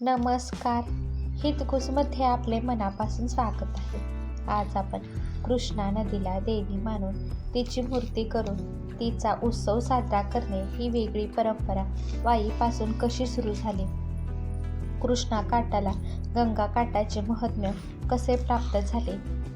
नमस्कार. हितगुजमध्ये आपले मनापासून स्वागत आहे. आज आपण कृष्णा नदीला देवी मानून तिची मूर्ती करून तिचा उत्सव साजरा करणे ही वेगळी परंपरा वाईपासून कशी सुरू झाली? कृष्णा काठाला गंगा काठाचे महात्म्य कसे प्राप्त झाले?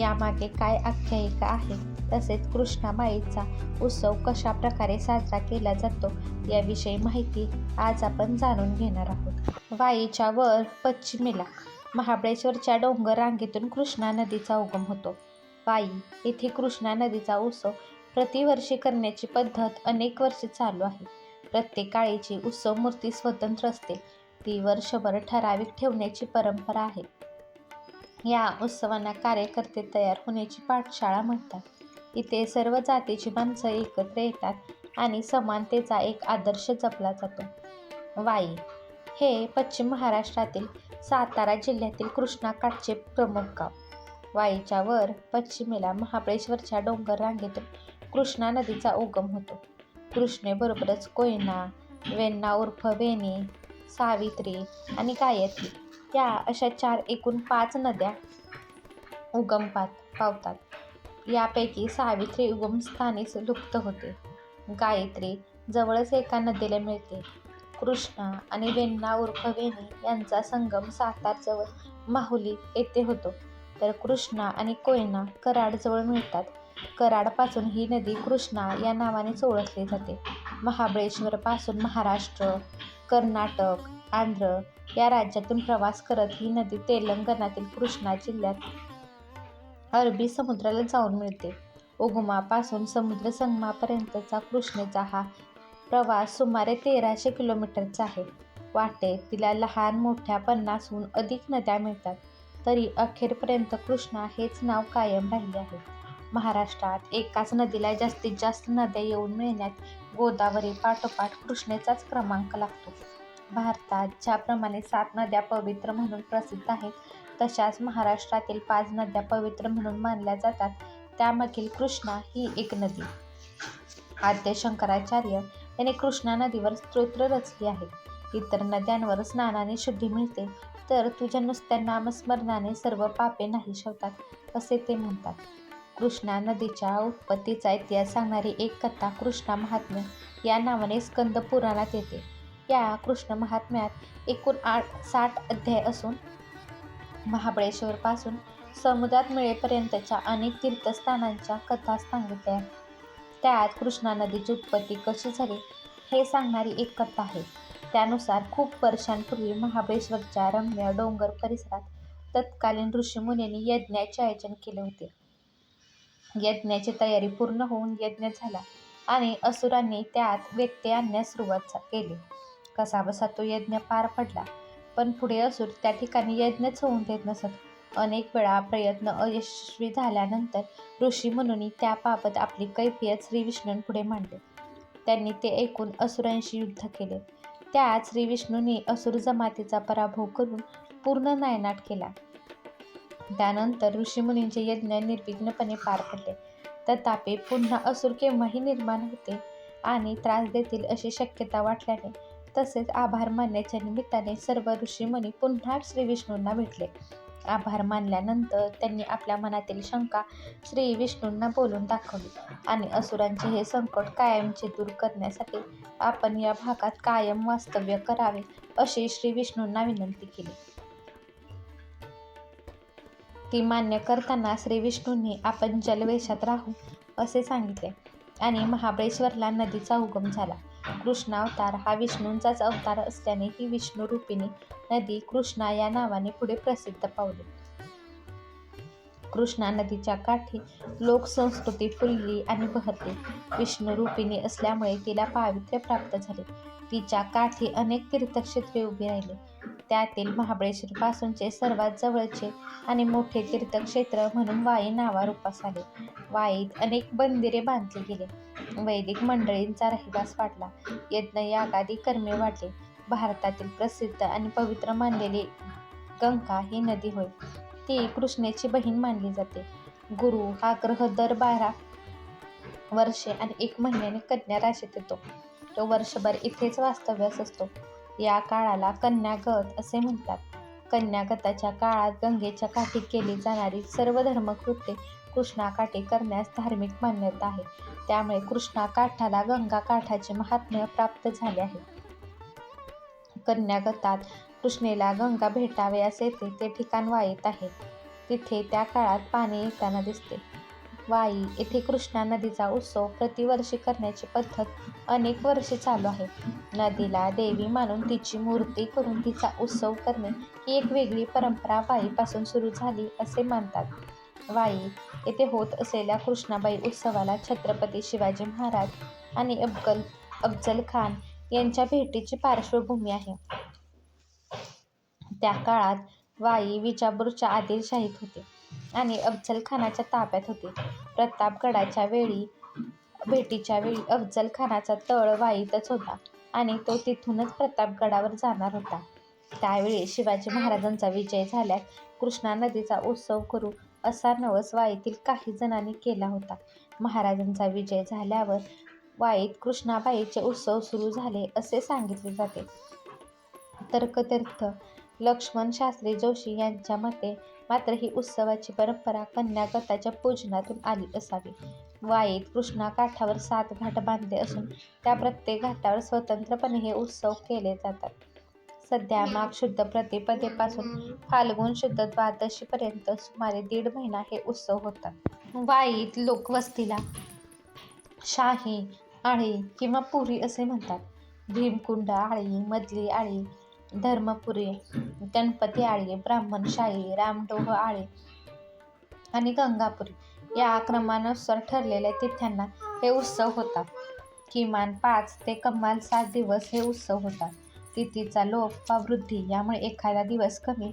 यामागे काय आख्यायिका आहे? तसेच कृष्णामाईचा उत्सव कशा प्रकारे साजरा केला जातो? याविषयी माहिती आज आपण जाणून घेणार आहोत. वाईच्या वर पश्चिमेला महाबळेश्वरच्या डोंगर रांगेतून कृष्णा नदीचा उगम होतो. वाई येथे कृष्णा नदीचा उत्सव प्रतिवर्षी करण्याची पद्धत अनेक वर्षे चालू आहे. प्रत्येक काळीची उत्सव मूर्ती स्वतंत्र असते. ती वर्षभर ठराविक ठेवण्याची परंपरा आहे. या उत्सवांना कार्यकर्ते तयार होण्याची पाठशाळा म्हणतात. इथे सर्व जातीची माणसं एकत्र येतात आणि समानतेचा एक आदर्श जपला जातो. वाई हे पश्चिम महाराष्ट्रातील सातारा जिल्ह्यातील कृष्णाकाठचे प्रमुख गाव. वाईच्या वर पश्चिमेला महाबळेश्वरच्या डोंगर रांगेतून कृष्णा नदीचा उगम होतो. कृष्णेबरोबरच कोयना वेण्णा उर्फ वेणी सावित्री आणि गायत्री या अशा चार एकूण पाच नद्या उगमपात पावतात. यापैकी सावित्री उगमस्थानीच लुप्त होते. गायत्री जवळच एका नदीला मिळते. कृष्णा आणि वेण्णा उर्फ वेणी यांचा संगम सातारजवळ माहुली येथे होतो. तर कृष्णा आणि कोयना कराडजवळ मिळतात. कराडपासून ही नदी कृष्णा या नावानेच ओळखली जाते. महाबळेश्वरपासून महाराष्ट्र कर्नाटक आंध्र या राज्यातून प्रवास करत ही नदी तेलंगणातील कृष्णा जिल्ह्यात अरबी समुद्राला जाऊन मिळते. उगमापासून समुद्र संगमापर्यंतचा कृष्णेचा हा प्रवास सुमारे तेराशे किलोमीटरचा आहे. वाटेत तिला लहान मोठ्या पन्नासहून अधिक नद्या मिळतात. तरी अखेरपर्यंत कृष्णा हेच नाव कायम राहिले आहे. महाराष्ट्रात एकाच नदीला जास्तीत जास्त नद्या येऊन मिळण्यात गोदावरी पाठोपाठ कृष्णेचाच क्रमांक लागतो. भारतात ज्याप्रमाणे सात नद्या पवित्र म्हणून प्रसिद्ध आहेत तशाच महाराष्ट्रातील पाच नद्या पवित्र म्हणून मानल्या जातात. त्यामागील कृष्णा ही एक नदी. आद्य शंकराचार्य याने कृष्णा नदीवर स्तोत्र रचली आहे. इतर नद्यांवर स्नानाने शुद्धी मिळते तर तुझ्या नुसत्या नामस्मरणाने सर्व पापे नाही शवतात असे ते म्हणतात. कृष्णा नदीच्या उत्पत्तीचा इतिहास सांगणारी एक कथा कृष्णा महात्म्य या नावाने स्कंद पुराणात येते. या कृष्ण महात्म्यात एकूण आठ साठ अध्याय असून महाबळेश्वरपासून समुद्रात मिळेपर्यंतच्या अनेक तीर्थस्थानांच्या कथा सांगितल्या त्यात कृष्णा नदीची उत्पत्ती कशी झाली हे सांगणारी एक कथा आहे. त्यानुसार खूप वर्षांपूर्वी महाबळेश्वरच्या रम्य डोंगर परिसरात तत्कालीन ऋषीमुनींनी यज्ञाचे आयोजन केले होते. यज्ञाची तयारी पूर्ण होऊन यज्ञ झाला आणि असुरांनी त्यात व्यत्यय आणण्यास सुरुवात केली. कसाबसा तो यज्ञ पार पडला पण पुढे असुर त्या ठिकाणी यज्ञच होऊन देत नसत. अनेक वेळा प्रयत्न अयशस्वी झाल्यानंतर ऋषी म्हणून त्याबाबत आपली कैफियत श्री विष्णूंपुढे मांडली. त्यांनी ते ऐकून असुरांशी युद्ध केले. त्यात श्री विष्णूंनी असुर जमातीचा पराभव करून पूर्ण नायनाट केला. त्यानंतर ऋषीमुनींचे यज्ञ निर्विघ्नपणे पार पडले. तथापि पुन्हा असुर केव्हाही निर्माण होते आणि त्रास देतील अशी शक्यता वाटल्याने तसेच आभार मानण्याच्या निमित्ताने सर्व ऋषीमुनी पुन्हा श्री विष्णूंना भेटले. आभार मानल्यानंतर त्यांनी आपल्या मनातील शंका श्री विष्णूंना बोलून दाखवली आणि असुरांचे हे संकट कायमचे दूर करण्यासाठी आपण या भागात कायम वास्तव्य करावे अशी श्री विष्णूंना विनंती केली. ती मान्य करताना श्री विष्णूंनी आपण जलवेशात राहू असे सांगितले. आणि महाबळेश्वरला नदीचा उगम झाला. कृष्णावतार हा विष्णूंचाच अवतार असल्याने ही विष्णुरूपिणी नदी कृष्णा या नावाने पुढे प्रसिद्ध पावली. कृष्णा नदीच्या काठी लोकसंस्कृती फुलली आणि बहरली. विष्णुरूपिणी असल्यामुळे तिला पावित्र्य प्राप्त झाले. तिच्या काठी अनेक तीर्थक्षेत्रे उभी राहिली. त्यातील महाबळेश्वरपासूनचे सर्वात जवळचे आणि मोठे तीर्थक्षेत्र म्हणून वाई नावारूपास आले. वाईत अनेक मंदिरे बांधली गेली. वैदिक मंडळींचा रहिवास वाढला. यज्ञ यागादी कर्मे वाढले. भारतातील प्रसिद्ध आणि पवित्र मानलेली गंगा ही नदी होय. ती कृष्णेची बहीण मानली जाते. गुरु हा ग्रह दर बारा वर्षे आणि एक महिन्याने कन्या राशीत येतो. तो वर्षभर इथेच वास्तव्यास असतो. या काळाला कन्यागत असे म्हणतात. कन्यागताच्या काळात गंगेच्या काठी केली जाणारी सर्व धर्मकृत्ये कृष्णाकाठी करण्यास धार्मिक मान्यता आहे. त्यामुळे कृष्णा काठाला गंगा काठाचे महात्म्य प्राप्त झाले आहे. कन्यागतात कृष्णेला गंगा भेटावयास येते ते ठिकाण वाईत आहे. तिथे त्या काळात पाणी येताना दिसते. वाई येथे कृष्णा नदीचा उत्सव प्रतिवर्षी करण्याची पद्धत अनेक वर्षे चालू आहे. नदीला देवी मानून तिची मूर्ती करून तिचा उत्सव करणे ही एक वेगळी परंपरा वाईपासून सुरू झाली असे मानतात. वाई येथे होत असलेल्या कृष्णाबाई उत्सवाला छत्रपती शिवाजी महाराज आणि अफगल अफजल खान यांच्या भेटीची पार्श्वभूमी आहे. त्या काळात वाई विजापूरच्या आदिलशाहीत होते. आणि अफजलखानाच्या ताब्यात होते. प्रतापगडाच्या वेळी भेटीच्या वेळी अफजलखानाचा तळ वाईतच होता आणि तो तिथूनच प्रतापगडावर जाणार होता. त्यावेळी शिवाजी महाराजांचा विजय झाल्यास कृष्णा नदीचा उत्सव करू असा नवस वाईतील काही जणांनी केला होता. महाराजांचा विजय झाल्यावर वाईत कृष्णाबाईचे उत्सव सुरू झाले असे सांगितले जाते. तर्कतीर्थ लक्ष्मण शास्त्री जोशी यांच्या मते मात्र ही उत्सवाची परंपरा कन्यागताच्या पूजनातून आली असावी. वाईत कृष्णा काठावर सात घाट बांधले असून त्या प्रत्येक घाटावर स्वतंत्रपणे हे उत्सव केले जातात. सध्या माघ शुद्ध प्रतिपदेपासून फाल्गुन शुद्ध द्वादशीपर्यंत सुमारे दीड महिना हे उत्सव होतात. वाईत लोकवस्तीला शाही आळी किंवा पुरी असे म्हणतात. भीमकुंड आळी मधली आळी धर्मपुरी गणपती आळे ब्राह्मणशाही रामडोह आळे आणि गंगापुरी या आक्रमानुसार ठरलेल्या तिथ्यांना हे उत्सव होता किमान पाच ते कमाल सात दिवस हे उत्सव होता तिथीचा लोप वा वृद्धी यामुळे एखादा दिवस कमी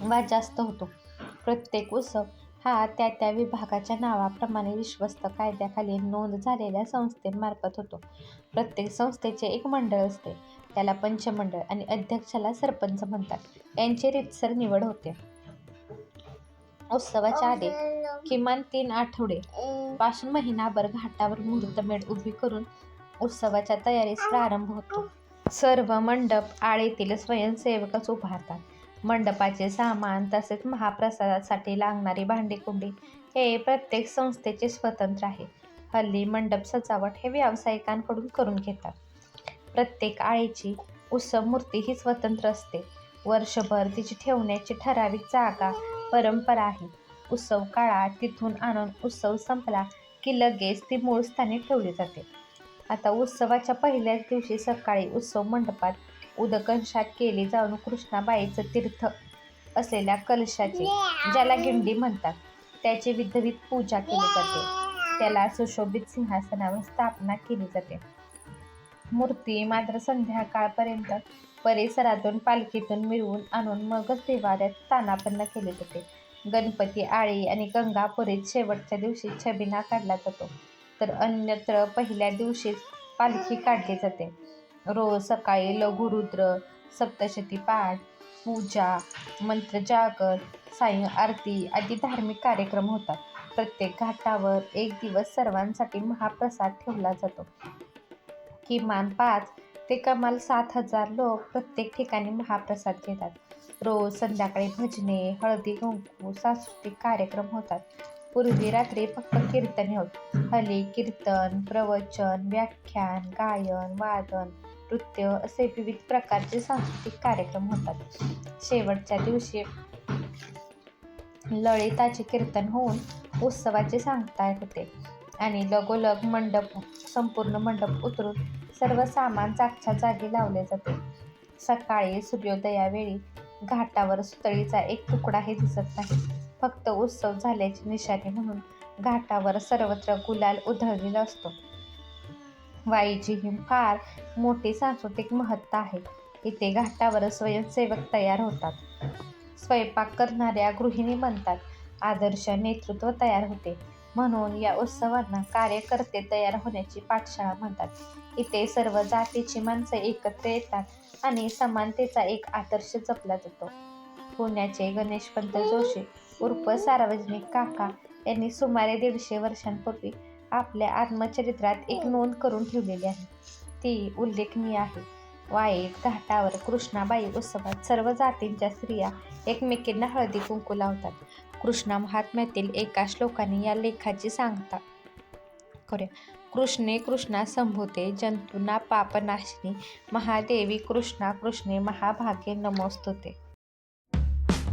वा जास्त होतो. प्रत्येक उत्सव हा त्या त्या विभागाच्या नावाप्रमाणे विश्वस्त कायद्याखाली नोंद झालेल्या संस्थेमार्फत होतो. प्रत्येक संस्थेचे एक मंडळ असते. त्याला पंचमंडळ आणि अध्यक्षाला सरपंच म्हणतात. यांची रितसर निवड होते. उत्सवाच्या आधी किमान तीन आठवडे पासून महिनाभर घाटावर मुहूर्तमेढ उभी करून उत्सवाच्या तयारीस प्रारंभ होतो. सर्व मंडप आळीतील स्वयंसेवकच उभारतात. मंडपाचे सामान तसेच महाप्रसादासाठी लागणारी भांडीकुंडी हे प्रत्येक संस्थेचे स्वतंत्र आहे. हल्ली मंडप सजावट हे व्यावसायिकांकडून करून घेतात. प्रत्येक आळीची उत्सव मूर्ती ही स्वतंत्र असते. वर्षभर तिची ठेवण्याची ठराविक जागा परंपरा आहे. उत्सव काळात तिथून आणून उत्सव संपला की लगेच ती मूळ स्थानी ठेवली जाते. आता उत्सवाच्या पहिल्याच दिवशी सकाळी उत्सव मंडपात उदकंशात केली जाऊन कृष्णाबाईचं तीर्थ असलेल्या कलशाची ज्याला गिंडी म्हणतात त्याची विधविध पूजा केली जाते. त्याला सुशोभित सिंहासनावर स्थापना केली जाते. मूर्ती मात्र संध्याकाळपर्यंत परिसरातून पालखीतून मिळवून आणून मगच देवाऱ्यात स्थानापन्न केले जाते. गणपती आळी आणि गंगापुरीत शेवटच्या दिवशी छबिना काढला जातो. तर अन्यत्र पहिल्या दिवशीच पालखी काढली जाते. रोज सकाळी लघुरुद्र सप्तशती पाठ पूजा मंत्रजागर साई आरती आदी धार्मिक कार्यक्रम होतात. प्रत्येक घाटावर एक दिवस सर्वांसाठी महाप्रसाद ठेवला जातो. किमान पाच ते कमाल सात हजार लोक प्रत्येक ठिकाणी महाप्रसाद घेतात. रोज संध्याकाळी भजने हळदी कुंकू सांस्कृतिक कार्यक्रम होतात. पूर्वी रात्री फक्त कीर्तन होत. हल्ली कीर्तन प्रवचन व्याख्यान गायन वादन नृत्य असे विविध प्रकारचे सांस्कृतिक कार्यक्रम होतात. शेवटच्या दिवशी लळिताचे कीर्तन होऊन उत्सवाचे सांगता होते. आणि लगोलग मंडप संपूर्ण मंडप उतरून सर्व सामान जागच्या जागी लावले जाते. सकाळी सूर्योदयावेळी घाटावर सुतळीचा एक तुकडाही दिसत नाही. फक्त उत्सव झाल्याची निशाणी म्हणून घाटावर सर्वत्र गुलाल उधळलेला असतो. वाईची ही फार मोठी सांस्कृतिक महत्ता आहे. इथे घाटावर स्वयंसेवक तयार होतात. स्वयंपाक करणाऱ्या गृहिणी म्हणतात आदर्श नेतृत्व तयार होते. म्हणून या उत्सवांना कार्यकर्ते तयार होण्याची पाठशाळा म्हणतात. इथे सर्व जातीची माणसं एकत्र येतात आणि समानतेचा एक आदर्श जपला जातो. पुण्याचे गणेशपंत जोशी उर्फ सार्वजनिक काका यांनी सुमारे दीडशे वर्षांपूर्वी आपल्या आत्मचरित्रात एक नोंद करून ठेवलेली आहे. ती उल्लेखनीय आहे. वाईट घाटावर कृष्णाबाई उत्सवात सर्व जातींच्या स्त्रिया एकमेकींना हळदी कुंकू लावतात. कृष्णा महात्म्यातील एका श्लोकाने या लेखाची सांगता. करूया कृष्णे कृष्णा संभूते जंतुना पापनाशिनी महादेवी कृष्णा कृष्णे महाभागे नमोस्तुते.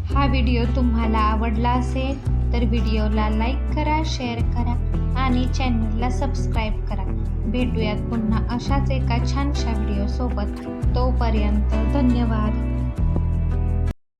हा व्हिडिओ तुम्हाला आवडला असेल तर व्हिडिओला लाईक करा शेअर करा आणि चॅनलला सबस्क्राईब करा. भेटूयात पुन्हा अशाच एका छानशा व्हिडिओसोबत. तोपर्यंत धन्यवाद.